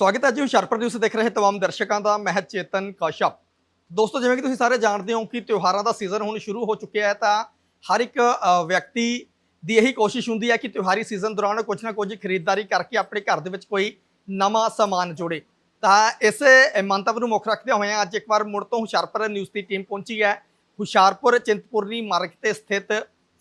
ਸਵਾਗਤ ਹੈ ਜੀ, ਹੁਸ਼ਿਆਰਪੁਰ ਨਿਊਜ਼ ਦੇਖ ਰਹੇ ਤਮਾਮ ਦਰਸ਼ਕਾਂ ਦਾ ਮੈਂ ਚੇਤਨ ਕਸ਼ਪ ਦੋਸਤੋ, ਜਿਵੇਂ ਕਿ ਤੁਸੀਂ ਸਾਰੇ ਜਾਣਦੇ ਹੋ ਕਿ ਤਿਉਹਾਰਾਂ ਦਾ ਸੀਜ਼ਨ ਹੁਣ ਸ਼ੁਰੂ ਹੋ ਚੁੱਕਿਆ ਹੈ, ਤਾਂ ਹਰ ਇੱਕ ਵਿਅਕਤੀ ਦੀ ਇਹੀ ਕੋਸ਼ਿਸ਼ ਹੁੰਦੀ ਹੈ ਕਿ ਤਿਉਹਾਰੀ ਸੀਜ਼ਨ ਦੌਰਾਨ ਕੁਝ ਨਾ ਕੁਝ ਖਰੀਦਦਾਰੀ ਕਰਕੇ ਆਪਣੇ ਘਰ ਦੇ ਵਿੱਚ ਕੋਈ ਨਵਾਂ ਸਾਮਾਨ ਜੋੜੇ। ਤਾਂ ਇਸੇ ਮੰਤਵ ਨੂੰ ਮੁੱਖ ਰੱਖਦੇ ਹੋਏ ਅੱਜ ਇੱਕ ਵਾਰ ਮੁੜ ਤੋਂ ਹੁਸ਼ਿਆਰਪੁਰ ਨਿਊਜ਼ ਦੀ ਟੀਮ ਪਹੁੰਚੀ ਹੈ। ਹੁਸ਼ਿਆਰਪੁਰ ਚਿੰਤਪੁਰਨੀ ਮਾਰਗ ਤੇ ਸਥਿਤ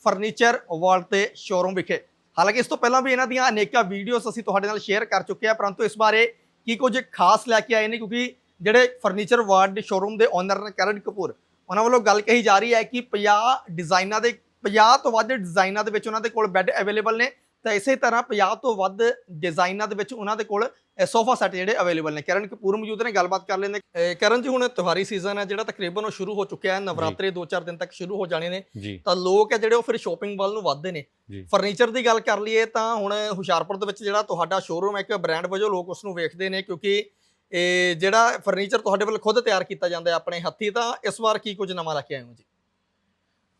ਫਰਨੀਚਰ ਵਾਲ ਤੇ ਸ਼ੋਰੂਮ ਵਿਖੇ। ਹਾਲਾਂਕਿ ਇਸ ਤੋਂ ਪਹਿਲਾਂ ਵੀ ਇਹਨਾਂ ਦੀਆਂ ਅਨੇਕਾਂ ਵੀਡੀਓਜ਼ ਅਸੀਂ ਤੁਹਾਡੇ ਨਾਲ ਸ਼ੇਅਰ ਕਰ ਚੁੱਕੇ ਹਾਂ, ਪਰੰਤੂ ਇਸ ਬਾਰੇ ਕੀ ਕੁਝ ਖਾਸ ਲੈ ਕੇ ਆਏ ਨੇ? ਕਿਉਂਕਿ ਜਿਹੜੇ ਫਰਨੀਚਰ ਵਾਰਡ ਦੇ ਸ਼ੋਰੂਮ ਦੇ ਓਨਰ ਨੇ ਕਰਨ ਕਪੂਰ, ਉਹਨਾਂ ਵੱਲੋਂ ਗੱਲ ਕਹੀ ਜਾ ਰਹੀ ਹੈ ਕਿ 50 ਡਿਜ਼ਾਈਨਾਂ ਦੇ 50 ਤੋਂ ਵੱਧ ਡਿਜ਼ਾਈਨਾਂ ਦੇ ਵਿੱਚ ਉਹਨਾਂ ਦੇ ਕੋਲ ਬੈੱਡ ਅਵੇਲੇਬਲ ਨੇ। ਤਾਂ ਇਸੇ ਤਰ੍ਹਾਂ 50 ਤੋਂ ਵੱਧ ਡਿਜ਼ਾਈਨਾਂ ਦੇ ਵਿੱਚ ਉਹਨਾਂ ਦੇ ਕੋਲ ਸੋਫਾ ਸੈੱਟ ਜਿਹੜੇ ਅਵੇਲੇਬਲ ਨੇ। ਕਰਨ ਕਪੂਰ ਮੌਜੂਦ ਨੇ ਗੱਲਬਾਤ ਕਰ ਲੈਂਦੇ ਕਰਨ ਜੀ ਹੁਣ ਤਿਉਹਾਰੀ ਸੀਜ਼ਨ ਹੈ ਜਿਹੜਾ ਤਕਰੀਬਨ ਉਹ ਸ਼ੁਰੂ ਹੋ ਚੁੱਕਿਆ ਹੈ। ਨਵਰਾਤਰੇ 2-4 ਦਿਨ ਤੱਕ ਸ਼ੁਰੂ ਹੋ ਜਾਣੇ ਨੇ। ਤਾਂ ਲੋਕ ਹੈ ਜਿਹੜੇ ਉਹ ਫਿਰ ਸ਼ੋਪਿੰਗ ਵੱਲ ਨੂੰ ਵੱਧਦੇ ਨੇ। ਫਰਨੀਚਰ ਦੀ ਗੱਲ ਕਰ ਲਈਏ ਤਾਂ ਹੁਣ ਹੁਸ਼ਿਆਰਪੁਰ ਦੇ ਵਿੱਚ ਜਿਹੜਾ ਤੁਹਾਡਾ ਸ਼ੋਰੂਮ ਹੈ ਇੱਕ ਬ੍ਰਾਂਡ ਵਜੋਂ ਲੋਕ ਉਸ ਨੂੰ ਵੇਖਦੇ ਨੇ ਕਿਉਂਕਿ ਇਹ ਜਿਹੜਾ ਫਰਨੀਚਰ ਤੁਹਾਡੇ ਵੱਲ ਖੁਦ ਤਿਆਰ ਕੀਤਾ ਜਾਂਦਾ ਹੈ ਆਪਣੇ ਹੱਥੀ ਤਾਂ ਇਸ ਵਾਰ ਕੀ ਕੁਝ ਨਵਾਂ ਆਏ ਹੋ ਜੀ?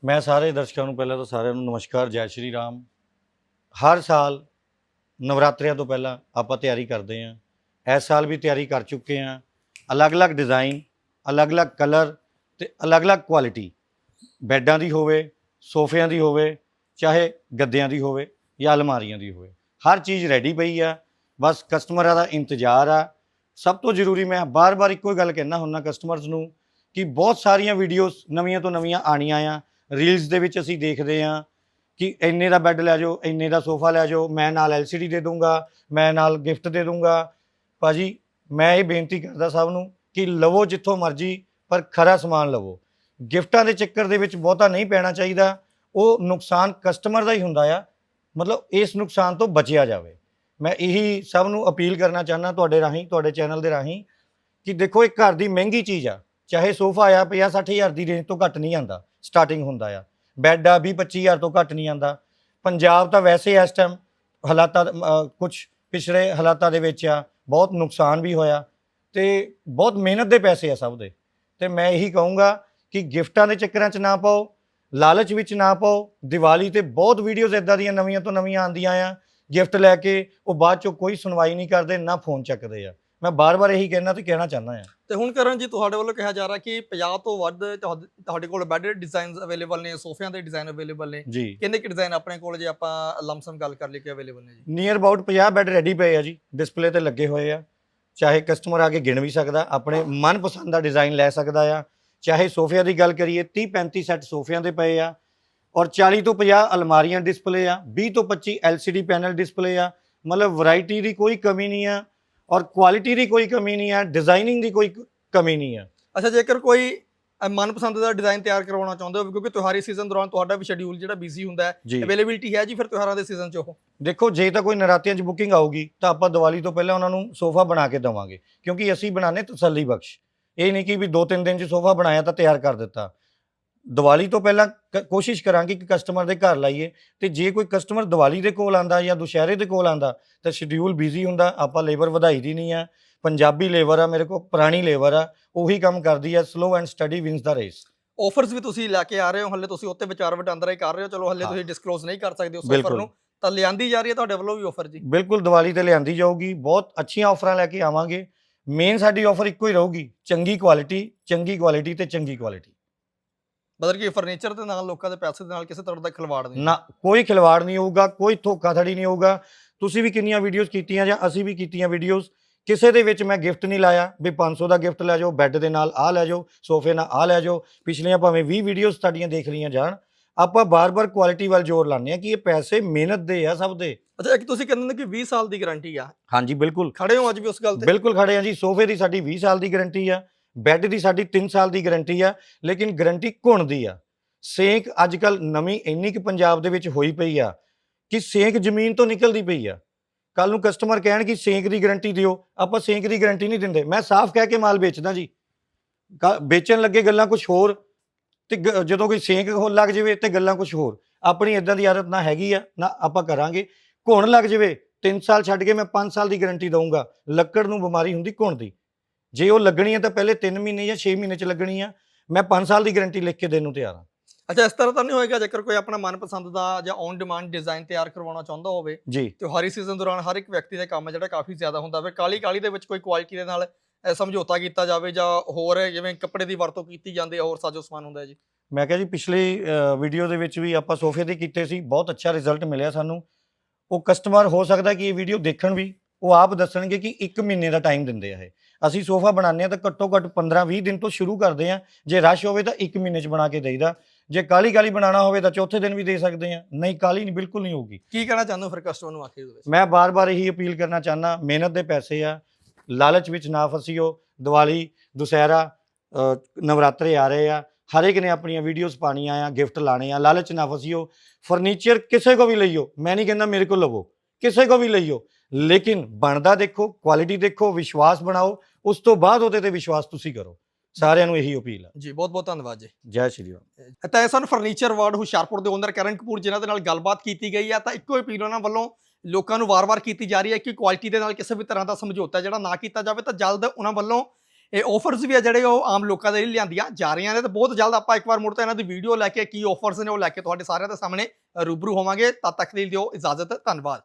ਮੈਂ ਸਾਰੇ ਦਰਸ਼ਕਾਂ ਨੂੰ ਪਹਿਲਾਂ ਤਾਂ ਸਾਰਿਆਂ ਨੂੰ ਨਮਸਕਾਰ। ਜੈ ਸ਼੍ਰੀ ਰਾਮ। ਹਰ ਸਾਲ ਨਵਰਾਤਰਿਆਂ ਤੋਂ ਪਹਿਲਾਂ ਆਪਾਂ ਤਿਆਰੀ ਕਰਦੇ ਹਾਂ। ਇਸ ਸਾਲ ਵੀ ਤਿਆਰੀ ਕਰ ਚੁੱਕੇ ਹਾਂ। ਅਲੱਗ-ਅਲੱਗ ਡਿਜ਼ਾਈਨ ਅਲੱਗ-ਅਲੱਗ ਕਲਰ ਤੇ ਅਲੱਗ-ਅਲੱਗ ਕੁਆਲਿਟੀ ਬੈੱਡਾਂ ਦੀ ਹੋਵੇ, ਸੋਫਿਆਂ ਦੀ ਹੋਵੇ, ਚਾਹੇ ਗੱਦਿਆਂ ਦੀ ਹੋਵੇ ਜਾਂ ਅਲਮਾਰੀਆਂ ਦੀ ਹੋਵੇ। ਹਰ ਚੀਜ਼ ਰੈਡੀ ਪਈ ਆ। ਬਸ ਕਸਟਮਰਾਂ ਦਾ ਇੰਤਜ਼ਾਰ ਆ। ਸਭ ਤੋਂ ਜ਼ਰੂਰੀ ਮੈਂ ਬਾਰ-ਬਾਰ ਇੱਕੋ ਹੀ ਗੱਲ ਕਹਿਣਾ ਹੁੰਨਾ ਕਸਟਮਰਸ ਨੂੰ ਕਿ ਬਹੁਤ ਸਾਰੀਆਂ ਵੀਡੀਓਜ਼ ਨਵੀਆਂ ਤੋਂ ਨਵੀਆਂ ਆਣੀਆਂ ਆ। ਰੀਲਸ ਦੇ ਵਿੱਚ ਅਸੀਂ ਦੇਖਦੇ ਆ ਕਿ ਇੰਨੇ ਦਾ ਬੈੱਡ ਲੈ ਜਾਓ, ਇੰਨੇ ਦਾ ਸੋਫਾ ਲੈ ਜਾਓ, ਮੈਂ ਨਾਲ ਐਲਸੀਡੀ ਦੇ ਦੂੰਗਾ ਮੈਂ ਨਾਲ ਗਿਫਟ ਦੇ ਦੂੰਗਾ ਭਾਜੀ, ਮੈਂ ਇਹ ਬੇਨਤੀ ਕਰਦਾ ਸਭ ਨੂੰ ਕਿ ਲਵੋ ਜਿੱਥੋਂ ਮਰਜ਼ੀ, ਪਰ ਖਰਾ ਸਮਾਨ ਲਵੋ। ਗਿਫਟਾਂ ਦੇ ਚੱਕਰ ਦੇ ਵਿੱਚ ਬਹੁਤਾ ਨਹੀਂ ਪੈਣਾ ਚਾਹੀਦਾ। ਉਹ ਨੁਕਸਾਨ ਕਸਟਮਰ ਦਾ ਹੀ ਹੁੰਦਾ ਆ। ਮਤਲਬ ਇਸ ਨੁਕਸਾਨ ਤੋਂ ਬਚਿਆ ਜਾਵੇ। ਮੈਂ ਇਹੀ ਸਭ ਨੂੰ ਅਪੀਲ ਕਰਨਾ ਚਾਹੁੰਦਾ ਤੁਹਾਡੇ ਰਾਹੀਂ, ਤੁਹਾਡੇ ਚੈਨਲ ਦੇ ਰਾਹੀਂ ਕਿ ਦੇਖੋ, ਇਹ ਘਰ ਦੀ ਮਹਿੰਗੀ ਚੀਜ਼ ਆ। ਚਾਹੇ ਸੋਫਾ ਆ 50 60 ਹਜ਼ਾਰ ਦੀ ਰੇਂਜ ਤੋਂ ਘੱਟ ਨਹੀਂ ਆਂਦਾ ਸਟਾਰਟਿੰਗ ਹੁੰਦਾ ਆ। ਬੈੱਡ ਆ 20 25 ਹਜ਼ਾਰ ਤੋਂ ਘੱਟ ਨਹੀਂ ਆਂਦਾ ਪੰਜਾਬ ਤਾਂ ਵੈਸੇ ਇਸ ਟਾਈਮ ਹਾਲਾਤਾਂ ਕੁਝ ਪਿਛੜੇ ਹਾਲਾਤਾਂ ਦੇ ਵਿੱਚ ਆ, ਬਹੁਤ ਨੁਕਸਾਨ ਵੀ ਹੋਇਆ ਤੇ ਬਹੁਤ ਮਿਹਨਤ ਦੇ ਪੈਸੇ ਆ ਸਭ ਦੇ। ਤੇ ਮੈਂ ਇਹੀ ਕਹੂੰਗਾ ਕਿ ਗਿਫਟਾਂ ਦੇ ਚੱਕਰਾਂ 'ਚ ਨਾ ਪਾਓ, ਲਾਲਚ ਵਿੱਚ ਨਾ ਪਾਓ, ਦੀਵਾਲੀ ਤੇ ਬਹੁਤ ਵੀਡੀਓਜ਼ ਇਦਾਂ ਦੀਆਂ ਨਵੀਆਂ ਤੋਂ ਨਵੀਆਂ ਆਉਂਦੀਆਂ ਆ, ਗਿਫਟ ਲੈ ਕੇ ਉਹ ਬਾਅਦ ਚੋਂ ਕੋਈ ਸੁਣਵਾਈ ਨਹੀਂ ਕਰਦੇ, ਨਾ ਫੋਨ ਚੱਕਦੇ ਆ। ਮੈਂ ਬਾਰ-ਬਾਰ ਇਹੀ ਕਹਿਣਾ ਤੇ ਕਹਿਣਾ ਚਾਹੁੰਦਾ ਆ। ਤੇ ਹੁਣ ਕਰਨ ਜੀ ਤੁਹਾਡੇ ਵੱਲੋਂ ਕਿਹਾ ਜਾ ਰਿਹਾ ਕਿ 50 ਤੋਂ ਵੱਧ ਤੁਹਾਡੇ ਤੁਹਾਡੇ ਕੋਲ ਬੈੱਡ ਡਿਜ਼ਾਈਨਸ ਅਵੇਲੇਬਲ ਨੇ ਸੋਫਿਆਂ ਦੇ ਡਿਜ਼ਾਈਨ ਅਵੇਲੇਬਲ ਨੇ। ਜੀ। ਕਿੰਨੇ ਕਿ ਡਿਜ਼ਾਈਨ ਆਪਣੇ ਕੋਲ ਜੇ ਆਪਾਂ ਲਮਸਮ ਗੱਲ ਕਰ ਲਈ ਕਿ ਅਵੇਲੇਬਲ ਨੇ ਜੀ? ਨੀਅਰ ਅਬਾਊਟ 50 ਬੈੱਡ ਰੈਡੀ ਪਏ ਆ ਜੀ ਡਿਸਪਲੇ ਤੇ ਲੱਗੇ ਹੋਏ ਆ। ਚਾਹੇ ਕਸਟਮਰ ਆ ਕੇ ਗਿਣ ਵੀ ਸਕਦਾ ਆਪਣੇ ਮਨਪਸੰਦ ਦਾ ਡਿਜ਼ਾਈਨ ਲੈ ਸਕਦਾ ਆ। ਚਾਹੇ ਸੋਫਿਆਂ ਦੀ ਗੱਲ ਕਰੀਏ 30 35 ਸੈੱਟ ਸੋਫਿਆਂ ਦੇ ਪਏ ਆ। ਔਰ 40 ਤੋਂ 50 ਅਲਮਾਰੀਆਂ ਡਿਸਪਲੇ ਆ 20 ਤੋਂ 25 LCD ਪੈਨਲ ਡਿਸਪਲੇ ਆ। ਮਤਲਬ ਵੈਰਾਈਟੀ ਦੀ ਕੋਈ ਕਮੀ ਨਹੀਂ ਆ। ਔਰ ਕੁਆਲਿਟੀ ਦੀ ਕੋਈ ਕਮੀ ਨਹੀਂ ਆ ਡਿਜ਼ਾਈਨਿੰਗ ਦੀ ਕੋਈ ਕਮੀ ਨਹੀਂ ਆ ਅੱਛਾ ਜੇਕਰ ਕੋਈ ਮਨਪਸੰਦ ਦਾ ਡਿਜ਼ਾਈਨ ਤਿਆਰ ਕਰਵਾਉਣਾ ਚਾਹੁੰਦੇ ਹੋ ਕਿਉਂਕਿ ਤਿਉਹਾਰੀ ਸੀਜ਼ਨ ਦੌਰਾਨ ਤੁਹਾਡਾ ਵੀ ਸ਼ਡਿਊਲ ਜਿਹੜਾ ਬਿਜ਼ੀ ਹੁੰਦਾ ਹੈ ਜੀ। ਅਵੇਲੇਬਿਲਿਟੀ ਹੈ ਜੀ ਫਿਰ ਤਿਉਹਾਰਾਂ ਦੇ ਸੀਜ਼ਨ 'ਚ ਉਹ? ਦੇਖੋ ਜੇ ਤਾਂ ਕੋਈ ਨਰਾਤਿਆਂ 'ਚ ਬੁਕਿੰਗ ਆਊਗੀ ਤਾਂ ਆਪਾਂ ਦੀਵਾਲੀ ਤੋਂ ਪਹਿਲਾਂ ਉਹਨਾਂ ਨੂੰ ਸੋਫਾ ਬਣਾ ਕੇ ਦੇਵਾਂਗੇ ਕਿਉਂਕਿ ਅਸੀਂ ਬਣਾਣੇ ਤਸੱਲੀ ਬਖਸ਼। ਇਹ ਨਹੀਂ ਕਿ ਵੀ 2-3 ਦਿਨ 'ਚ ਸੋਫਾ ਬਣਾਇਆ ਤਾਂ ਤਿਆਰ ਕਰ ਦਿੱਤਾ। ਦੀਵਾਲੀ ਤੋਂ ਪਹਿਲਾਂ ਕ- ਕੋਸ਼ਿਸ਼ ਕਰਾਂਗੇ ਕਿ ਕਸਟਮਰ ਦੇ ਘਰ ਲਾਈਏ ਤੇ ਜੇ ਕੋਈ ਕਸਟਮਰ ਦੀਵਾਲੀ ਦੇ ਕੋਲ ਆਂਦਾ ਜਾਂ ਦੁਸ਼ਹਿਰੇ ਦੇ ਕੋਲ ਆਂਦਾ ਤਾਂ ਸ਼ਡਿਊਲ ਬਿਜ਼ੀ ਹੁੰਦਾ ਆਪਾਂ ਲੇਬਰ ਵਧਾਈ ਦੀ ਨਹੀਂ ਆ ਪੰਜਾਬੀ ਲੇਬਰ ਆ ਮੇਰੇ ਕੋਲ ਪੁਰਾਣੀ ਲੇਬਰ ਆ ਉਹੀ ਕੰਮ ਕਰਦੀ ਆ ਸਲੋ ਐਂਡ ਸਟੱਡੀ ਵਿਨਸ ਦਾ ਰੇਸ ਆਫਰਸ ਵੀ ਤੁਸੀਂ ਲੈ ਕੇ ਆ ਰਹੇ ਹੋ ਹੱਲੇ ਤੁਸੀਂ ਉੱਤੇ ਵਿਚਾਰ ਵਟਾਂਦਰਾ ਹੀ ਕਰ ਰਹੇ ਹੋ ਚਲੋ ਹੱਲੇ ਹਾਂ। ਤੁਸੀਂ ਡਿਸਕਲੋਜ਼ ਨਹੀਂ ਕਰ ਸਕਦੇ ਉਸ ਆਫਰ ਬਿਲਕੁਲ। ਨੂੰ ਤਾਂ ਲਿਆਂਦੀ ਜਾ ਰਹੀ ਹੈ ਤੁਹਾਡੇ ਵੱਲੋਂ ਵੀ ਆਫਰ ਜੀ ਬਿਲਕੁਲ ਦੀਵਾਲੀ ਤੇ ਲਿਆਂਦੀ ਜਾਊਗੀ ਬਹੁਤ ਅੱਛੀਆਂ ਆਫਰਾਂ ਲੈ ਕੇ ਆਵਾਂਗੇ ਮੇਨ ਸਾਡੀ ਆਫਰ ਇੱਕੋ ਹੀ ਰਹੂਗੀ ਚੰਗੀ ਕੁਆਲਿਟੀ ਚੰਗੀ ਕੁਆਲਿਟੀ ਤੇ ਚੰਗੀ ਕੁਆਲਿਟੀ ਮਤਲਬ ਕਿ ਫਰਨੀਚਰ ਦੇ ਨਾਲ ਲੋਕਾਂ ਦੇ ਪੈਸੇ ਦੇ ਨਾਲ ਕਿਸੇ ਤਰ੍ਹਾਂ ਦਾ ਖਿਲਵਾੜ ਨਹੀਂ। ਨਾ ਕੋਈ ਖਿਲਵਾੜ ਨਹੀਂ ਹੋਊਗਾ ਕੋਈ ਧੋਖਾਧੜੀ ਨਹੀਂ ਹੋਊਗਾ। ਤੁਸੀਂ ਵੀ ਕਿੰਨੀਆਂ ਵੀਡੀਓਜ਼ ਕੀਤੀਆਂ ਜਾਂ ਅਸੀਂ ਵੀ ਕੀਤੀਆਂ ਵੀਡੀਓਜ਼ ਕਿਸੇ ਦੇ ਵਿੱਚ ਮੈਂ ਗਿਫਟ ਨਹੀਂ ਲਾਇਆ। ਵੀ 500 ਦਾ ਗਿਫਟ ਲੈ ਜਾਓ ਬੈੱਡ ਦੇ ਨਾਲ ਆਹ ਲੈ ਜਾਓ ਸੋਫੇ ਨਾਲ ਆਹ ਲੈ ਜਾਓ ਪਿਛਲੀਆਂ ਭਾਵੇਂ 20 ਵੀਡੀਓਜ਼ ਤੁਹਾਡੀਆਂ ਦੇਖ ਲਈਆਂ ਜਾਣ। ਆਪਾਂ ਬਾਰ-ਬਾਰ ਕੁਆਲਿਟੀ ਵੱਲ ਜ਼ੋਰ ਲਾਉਂਦੇ ਆ ਕਿ ਇਹ ਪੈਸੇ ਮਿਹਨਤ ਦੇ ਆ ਸਭ ਦੇ। ਅੱਛਾ ਇੱਕ ਤੁਸੀਂ ਕਹਿੰਦੇ ਨੇ ਕਿ 20 ਸਾਲ ਦੀ ਗਾਰੰਟੀ ਆ। ਹਾਂਜੀ ਬਿਲਕੁਲ। ਖੜੇ ਹੋ ਅੱਜ ਵੀ ਉਸ ਗੱਲ ਤੇ? ਬਿਲਕੁਲ ਖੜੇ ਆ ਜੀ ਸੋਫੇ ਦੀ ਸਾਡੀ 20 ਸਾਲ ਦੀ ਗਾਰੰਟੀ ਆ। ਬੈੱਡ ਦੀ ਸਾਡੀ 3 ਸਾਲ ਦੀ ਗਾਰੰਟੀ ਆ, ਲੇਕਿਨ ਗਾਰੰਟੀ ਘੁਣ ਦੀ ਆ। ਸੇਕ ਅੱਜ ਕੱਲ ਨਵੀਂ ਇੰਨੀ ਕਿ ਪੰਜਾਬ ਦੇ ਵਿੱਚ ਹੋਈ ਪਈ ਆ ਕਿ ਸੇਕ ਜ਼ਮੀਨ ਤੋਂ ਨਿਕਲਦੀ ਪਈ ਆ। ਕੱਲ ਨੂੰ ਕਸਟਮਰ ਕਹਿਣ ਕਿ ਸੇਕ ਦੀ ਗਾਰੰਟੀ ਦਿਓ, ਆਪਾਂ ਸੇਕ ਦੀ ਗਾਰੰਟੀ ਨਹੀਂ ਦਿੰਦੇ। ਮੈਂ ਸਾਫ਼ ਕਹਿ ਕੇ ਮਾਲ ਵੇਚਦਾ ਜੀ। ਗ- ਵੇਚਣ ਲੱਗੇ ਗੱਲਾਂ ਕੁਝ ਹੋਰ ਤੇ ਗ- ਜਦੋਂ ਕੋਈ ਸੇਕ ਹੋ ਲੱਗ ਜਾਵੇ ਤੇ ਗੱਲਾਂ ਕੁਝ ਹੋਰ। ਆਪਣੀ ਇਦਾਂ ਦੀ ਆਦਤ ਨਾ ਹੈਗੀ ਆ, ਨਾ ਆਪਾਂ ਕਰਾਂਗੇ। ਘੁਣ ਲੱਗ ਜਾਵੇ 3 ਸਾਲ ਛੱਡ ਕੇ ਮੈਂ 5 ਸਾਲ ਦੀ ਗਾਰੰਟੀ ਦਊਂਗਾ। ਲੱਕੜ ਨੂੰ ਬਿਮਾਰੀ ਹੁੰਦੀ ਘੁਣ ਦੀ ਜੇ ਉਹ ਲੱਗਣੀ ਹੈ ਤਾਂ ਪਹਿਲੇ 3 ਮਹੀਨੇ ਜਾਂ 6 ਮਹੀਨੇ ਚ ਲੱਗਣੀ ਆ। ਮੈਂ 5 ਸਾਲ ਦੀ ਗਾਰੰਟੀ ਲਿਖ ਕੇ ਦੇਣ ਨੂੰ ਤਿਆਰ ਹਾਂ ਅੱਛਾ ਇਸ ਤਰ੍ਹਾਂ ਤਾਂ ਨਹੀਂ ਹੋਏਗਾ ਜੇਕਰ ਕੋਈ ਆਪਣਾ ਮਨਪਸੰਦ ਦਾ ਜਾਂ ਔਨ ਡਿਮਾਂਡ ਡਿਜ਼ਾਈਨ ਤਿਆਰ ਕਰਵਾਉਣਾ ਚਾਹੁੰਦਾ ਹੋਵੇ ਜੀ। ਤਿਉਹਾਰੀ ਸੀਜ਼ਨ ਦੌਰਾਨ ਹਰ ਇੱਕ ਵਿਅਕਤੀ ਦਾ ਕੰਮ ਜਿਹੜਾ ਕਾਫੀ ਜ਼ਿਆਦਾ ਹੁੰਦਾ ਫਿਰ ਕਾਲੀ ਕਾਲੀ ਦੇ ਵਿੱਚ ਕੋਈ ਕੁਆਲਿਟੀ ਦੇ ਨਾਲ ਸਮਝੌਤਾ ਕੀਤਾ ਜਾਵੇ ਜਾਂ ਹੋਰ ਜਿਵੇਂ ਕੱਪੜੇ ਦੀ ਵਰਤੋਂ ਕੀਤੀ ਜਾਂਦੀ ਹੈ ਹੋਰ ਸਾਜੋ ਸਮਾਨ ਹੁੰਦਾ ਜੀ। ਮੈਂ ਕਿਹਾ ਜੀ ਪਿਛਲੀ ਵੀਡੀਓ ਦੇ ਵਿੱਚ ਵੀ ਆਪਾਂ ਸੋਫੇ ਤੇ ਕੀਤੇ ਸੀ ਬਹੁਤ ਅੱਛਾ ਰਿਜ਼ਲਟ ਮਿਲਿਆ ਸਾਨੂੰ। ਉਹ ਕਸਟਮਰ ਹੋ ਸਕਦਾ ਕਿ ਇਹ ਵੀਡੀਓ ਦੇਖਣ ਵੀ ਉਹ ਆਪ ਦੱਸਣਗੇ ਕਿ 1 ਮਹੀਨੇ ਦਾ ਟਾਈਮ ਦਿੰਦੇ ਆ ਇਹ। ਅਸੀਂ ਸੋਫਾ ਬਣਾਉਂਦੇ ਆ ਤਾਂ ਘੱਟੋ ਘੱਟ 15-20 ਦਿਨ ਤੋਂ ਸ਼ੁਰੂ ਕਰਦੇ ਆ ਜੇ ਰਸ਼ ਹੋਵੇ ਤਾਂ 1 ਮਹੀਨੇ 'ਚ ਬਣਾ ਕੇ ਦੇਈਦਾ। ਜੇ ਕਾਲੀ ਕਾਲੀ ਬਣਾਉਣਾ ਹੋਵੇ ਤਾਂ ਚੌਥੇ ਦਿਨ ਵੀ ਦੇ ਸਕਦੇ ਆ ਨਹੀਂ ਕਾਲੀ ਨਹੀਂ ਬਿਲਕੁਲ ਨਹੀਂ ਹੋਊਗੀ। ਕੀ ਕਹਿਣਾ ਚਾਹੁੰਦੇ ਹੋ ਫਿਰ ਕਸਟਮਰ ਨੂੰ ਆਖਿਰ ਦੇ ਵਿੱਚ? ਮੈਂ ਬਾਰ-ਬਾਰ ਇਹੀ ਅਪੀਲ ਕਰਨਾ ਚਾਹਨਾ ਮਿਹਨਤ ਦੇ ਪੈਸੇ ਆ। ਲਾਲਚ ਵਿੱਚ ਨਾ ਫਸਿਓ। ਦੀਵਾਲੀ ਦੁਸਹਿਰਾ ਨਵਰਾਤਰੇ ਆ ਰਹੇ ਆ। ਹਰ ਇੱਕ ਨੇ ਆਪਣੀਆਂ ਵੀਡੀਓਜ਼ ਪਾਣੀਆਂ ਆ ਗਿਫਟ ਲਾਣੇ ਆ। ਲਾਲਚ ਨਾ ਫਸਿਓ। ਫਰਨੀਚਰ ਕਿਸੇ ਕੋ ਵੀ ਲਈਓ। ਮੈਂ ਨਹੀਂ ਕਹਿੰਦਾ ਮੇਰੇ ਕੋਲ ਲਵੋ। ਕਿਸੇ ਕੋ ਵੀ ਲਈਓ। ਲੇਕਿਨ ਬਣਦਾ ਦੇਖੋ ਕੁਆਲਿਟੀ ਦੇਖੋ ਵਿਸ਼ਵਾਸ ਬਣਾਓ ਉਸ ਤੋਂ ਬਾਅਦ ਉਹਦੇ ਤੇ ਵਿਸ਼ਵਾਸ ਤੁਸੀਂ ਕਰੋ। ਸਾਰਿਆਂ ਨੂੰ ਇਹੀ ਅਪੀਲ ਆ। ਜੀ ਬਹੁਤ ਬਹੁਤ ਧੰਨਵਾਦ ਜੀ। ਜੈ ਸ਼੍ਰੀ ਰਾਮ। ਤਾਂ ਇਹ ਸਨ ਫਰਨੀਚਰ ਵਰਡ ਹੁਸ਼ਿਆਰਪੁਰ ਦੇ ਓਨਰ ਕਰਨ ਕਪੂਰ ਜਿਨ੍ਹਾਂ ਦੇ ਨਾਲ ਗੱਲਬਾਤ ਕੀਤੀ ਗਈ ਹੈ ਤਾਂ ਇੱਕੋ ਅਪੀਲ ਉਹਨਾਂ ਵੱਲੋਂ ਲੋਕਾਂ ਨੂੰ ਵਾਰ-ਵਾਰ ਕੀਤੀ ਜਾ ਰਹੀ ਹੈ ਕਿ ਕੁਆਲਿਟੀ ਦੇ ਨਾਲ ਕਿਸੇ ਵੀ ਤਰ੍ਹਾਂ ਦਾ ਸਮਝੌਤਾ ਜਿਹੜਾ ਨਾ ਕੀਤਾ ਜਾਵੇ ਤਾਂ ਜਲਦ ਉਹਨਾਂ ਵੱਲੋਂ ਇਹ ਆਫਰਸ ਵੀ ਆ ਜਿਹੜੇ ਉਹ ਆਮ ਲੋਕਾਂ ਦੇ ਲਈ ਲਿਆਂਦੀਆਂ ਜਾ ਰਹੀਆਂ ਨੇ। ਤੇ ਬਹੁਤ ਜਲਦ ਆਪਾਂ ਇੱਕ ਵਾਰ ਮੁੜ ਤੋਂ ਇਹਨਾਂ ਦੀ ਵੀਡੀਓ ਲੈ ਕੇ ਕੀ ਆਫਰਸ ਨੇ ਉਹ ਲੈ ਕੇ ਤੁਹਾਡੇ ਸਾਰਿਆਂ ਦੇ ਸਾਹਮਣੇ ਰੂਬਰੂ ਹੋਵਾਂਗੇ। ਤਦ ਤੱਕ ਲਈ ਦਿਓ ਇਜਾਜ਼ਤ ਧੰਨਵਾਦ।